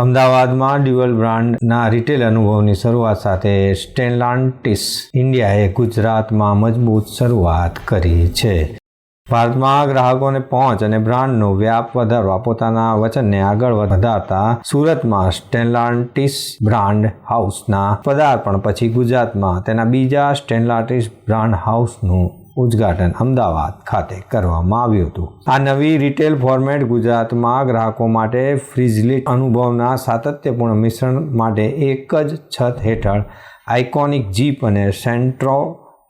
અમદાવાદમાં ડ્યુઅલ બ્રાન્ડના રિટેલ અનુભવની શરૂઆત સાથે સ્ટેનલાન્ટિસ ઇન્ડિયાએ ગુજરાતમાં મજબૂત શરૂઆત કરી છે. ભારતમાં ગ્રાહકોને પહોંચ અને બ્રાન્ડનો વ્યાપ વધારવા પોતાના વચનને આગળ વધારતા સુરતમાં સ્ટેનલાન્ટિસ બ્રાન્ડ હાઉસના પદાર્પણ પછી ગુજરાતમાં તેના બીજા સ્ટેનલાન્ટિસ બ્રાન્ડ હાઉસનું ઉદ્ઘાટન અમદાવાદ ખાતે કરવામાં આવ્યું હતું. આ નવી રિટેલ ફોર્મેટ ગુજરાતમાં ગ્રાહકો માટે ફ્રીઝલિટ અનુભવના સાતત્યપૂર્ણ મિશ્રણ માટે એક જ છત હેઠળ આઇકોનિક જીપ અને સેન્ટ્રો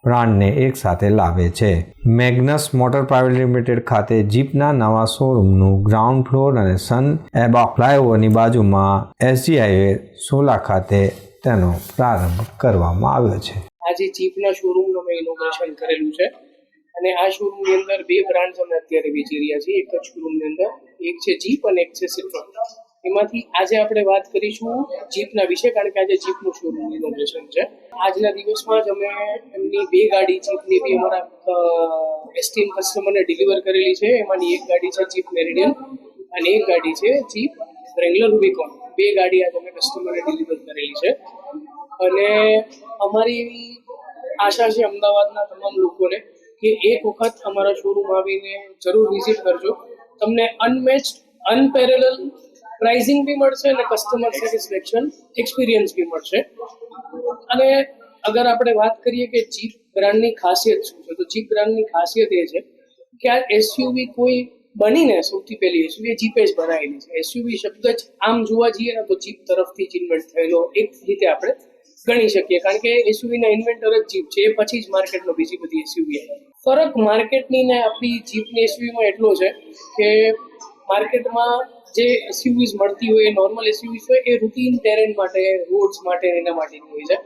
બ્રાન્ડને એકસાથે લાવે છે. મેગ્નસ મોટર પ્રાઇવેટ લિમિટેડ ખાતે જીપના નવા શોરૂમનું ગ્રાઉન્ડ ફ્લોર અને સન એબા ફ્લાયઓવરની બાજુમાં એસજી હાઈવે સોલા ખાતે તેનો પ્રારંભ કરવામાં આવ્યો છે. આજે જીપના શોરૂમનું અમે ઇનોગ્રેશન કરેલું છે. અને આ શોરૂમની અંદર બે બ્રાન્ડ્સ અમે અત્યારે વેચી રહ્યા છીએ. એક જ શોરૂમની અંદર, એક છે જીપ અને એક છે સિટ્રોન. એમાંથી આજે આપણે વાત કરીશું જીપના વિશે, કારણ કે આજે જીપનું શોરૂમ ઇનોગ્રેશન છે. આજના દિવસમાં જ અમે એમની બે ગાડી જીપની બી અમારા એસ્ટીમ કસ્ટમરને ડિલિવર કરેલી છે. એમાંની એક ગાડી છે જીપ મેરિડિયન અને એક ગાડી છે જીપ રેગ્યુલર રૂબિકોન. બે ગાડી આજે અમે કસ્ટમરને ડિલિવર કરેલી છે. અને અમારી એવી આશા છે અમદાવાદના તમામ લોકોને કે એક વખત અમારા શોરૂમ આવીને જરૂર વિઝિટ કરજો. તમને અનમેચ અનપેરેલ પ્રાઇઝિંગ બી મળશે અને કસ્ટમર સેટિસ્ફેક્શન એક્સપિરિયન્સ બી મળશે. અને અગર આપણે વાત કરીએ કે જીપ બ્રાન્ડની ખાસિયત શું છે, તો જીપ બ્રાન્ડની ખાસિયત એ છે કે આ એસયુવી કોઈ બનીને સૌથી પહેલી એસયુવી જીપે જ બનાવેલી છે. એસયુવી શબ્દ જ આમ જોવા જઈએ ને તો જીપ તરફથી જ ઇન્વેન્ટ થયેલો એક રીતે આપણે ગણી શકીએ, કારણ કે એસયુવીના ઇન્વેન્ટર જ જીપ છે, એ પછી જ માર્કેટમાં બીજી બધી એસયુવી આવી ફરક માર્કેટની ને આપણી જીપની એસયુવીમાં એટલો છે કે માર્કેટમાં જે એસયુવીઝ મળતી હોય એ નોર્મલ એસયુવીઝ હોય, એ રૂટીન ટેરેન માટે રોડ્સ માટે એના માટેની હોય છે.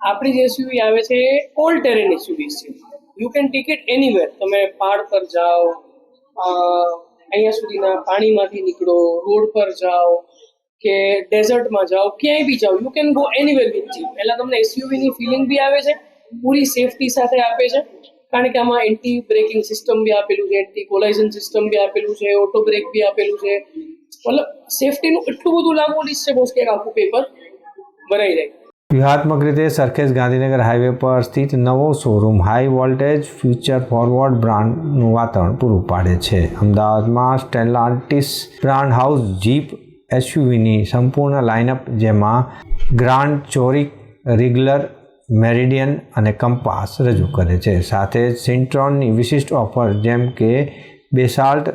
આપણી જે એસયુવી આવે છે, એ ઓલ ટેરેન એસયુવીઝ છે. You can take it anywhere તમે પહાડ પર જાઓ અહીંયા સુધીના પાણીમાંથી નીકળો, રોડ પર જાઓ કે ડેઝર્ટમાં જાઓ, ક્યાંય બી જાઓ you can go anywhere with Jeep એટલે તમને એસયુવીની ફિલિંગ બી આવે છે, પૂરી સેફટી સાથે આપે છે, કારણ કે આમાં એન્ટી બ્રેકિંગ સિસ્ટમ બી આપેલું છે એન્ટી કોલાઇઝન સિસ્ટમ બી આપેલું છે ઓટો બ્રેક બી આપેલું છે. મતલબ સેફટીનું એટલું બધું લાંબુ લિસ્ટ છે બોસ કે આખું પેપર ભરાઈ જાય વ્યૂહાત્મક રીતે સરખેજ ગાંધીનગર હાઈવે પર સ્થિત નવો showroom high voltage future forward બ્રાન્ડનું વાતાવરણ પૂરું પાડે છે. અમદાવાદમાં સ્ટેલાન્ટિસ બ્રાન્ડ હાઉસ જીપ એસયુવીની સંપૂર્ણ લાઇનઅપ જેમાં ગ્રાન્ડ, ચોરિક રિગ્યુલર મેરિડિયન અને કંપાસ રજૂ કરે છે. સાથે સિન્ટ્રોનની વિશિષ્ટ ઓફર જેમ કે Basalt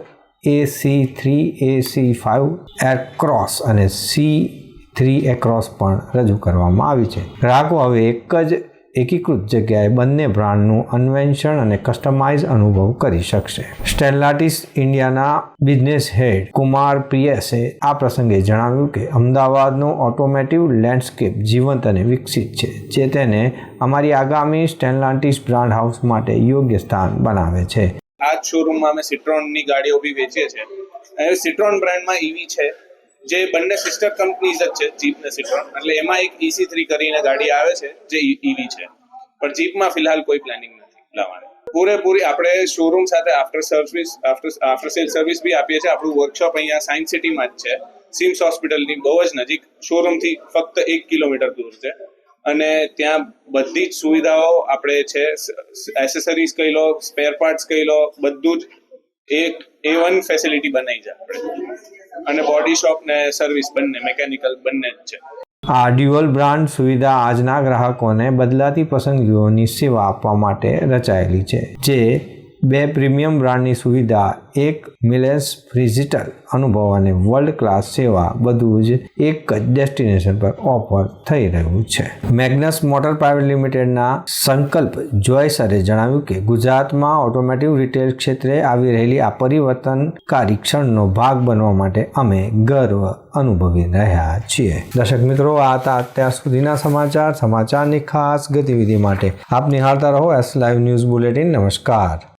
A C three, A C five Aircross અને સી થ્રી એક્રોસ પણ રજૂ કરવામાં આવી છે. ગ્રાહકો હવે એક જ એકીકૃત જગ્યાએ બંને બ્રાન્ડનું અન્વેષણ અને કસ્ટમાઇઝ અનુભવ કરી શકશે. સ્ટેલાટિસ ઇન્ડિયાના બિઝનેસ હેડ કુમાર પ્રિયસે આ પ્રસંગે જણાવ્યું કે, અમદાવાદનું ઓટોમેટિવ લેન્ડસ્કેપ જીવંત અને વિકસિત છે, જે તેને અમારી આગામી સ્ટેલાન્ટિસ બ્રાન્ડ હાઉસ માટે યોગ્ય સ્થાન બનાવે છે. આ શોરૂમમાં અમે સિટ્રોનની ગાડીઓ બી વેચીએ છીએ. સિટ્રોન બ્રાન્ડમાં ઈવી છે. જે બંને સિસ્ટર કંપનીઝ જ છે જીપ ને સિટ્રોન એટલે એમાં એક ઈસી થ્રી કરીને ગાડી આવે છે, જે ઈવી છે. પણ જીપમાં ફિલહાલ કોઈ પ્લાનિંગ નથી, લાવવાની. પૂરેપૂરી આપણે શોરૂમ સાથે after service after after sale service બી આપીએ છીએ. આપણું વર્કશોપ અહીંયા સાયન્સ સિટીમાં જ છે. સિમ્સ હોસ્પિટલની બહુ જ નજીક. શોરૂમથી ફક્ત એક કિલોમીટર દૂર છે. અને ત્યાં બધી જ સુવિધાઓ આપણે છે એસેસરીઝ કહી લો સ્પેર પાર્ટ્સ કહી લો, બધું જ એક એ વન ફેસિલિટી બનાવી છે અને બોડી શોપ ને સર્વિસ બંને મેકેનિકલ બંને જ છે. આ ડ્યુઅલ બ્રાન્ડ સુવિધા આજના ગ્રાહકોને બદલાતી પસંદગીઓની સેવા આપવા માટે રચાયેલી છે, જે બે પ્રીમિયમ બ્રાન્ડની સુવિધા, એક મિલેન્સ ફ્રિઝિટલ અનુભવ અને વર્લ્ડ ક્લાસ સેવા બધું જ એક જ ડેસ્ટિનેશન પર ઓફર થઈ રહ્યું છે. મેગ્નસ મોટર પ્રાઇવેટ લિમિટેડના સંકલ્પ જોયસરે જણાવ્યું કે, ગુજરાતમાં ઓટોમેટિવ રિટેલ ક્ષેત્રે આવી રહેલી આ પરિવર્તનકારી ક્ષણનો ભાગ બનવા માટે અમે ગર્વ અનુભવી રહ્યા છીએ. દર્શક મિત્રો, આ હતા અત્યાર સુધીના સમાચાર. સમાચારની ખાસ ગતિવિધિ માટે આપ નિહાળતા રહો એસ લાઈવ ન્યૂઝ બુલેટિન નમસ્કાર.